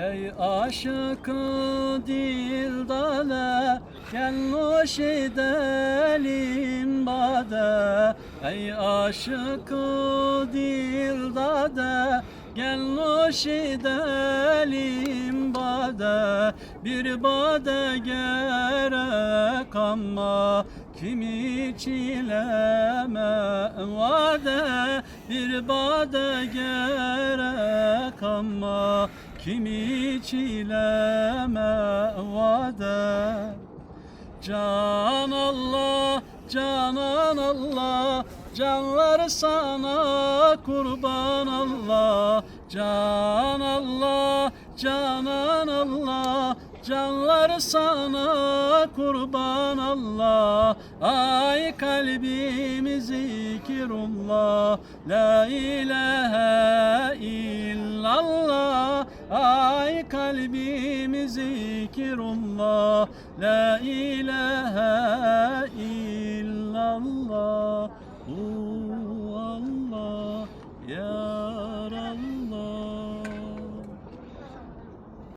Ey aşık dildale Gel nuş edelim bade. Ey aşık dildade Gel nuş edelim bade. Bir bade gerek ama Kimi çileme vade. Bir bade gerek ama Kimi çileme vade? Can Allah, canan Allah Canlar sana kurban Allah. Can Allah, canan Allah Canlar sana kurban Allah. Ay kalbim zikirullah La ilahe Ay kalbim zikirullah La ilahe illallah. Hu Allah Ya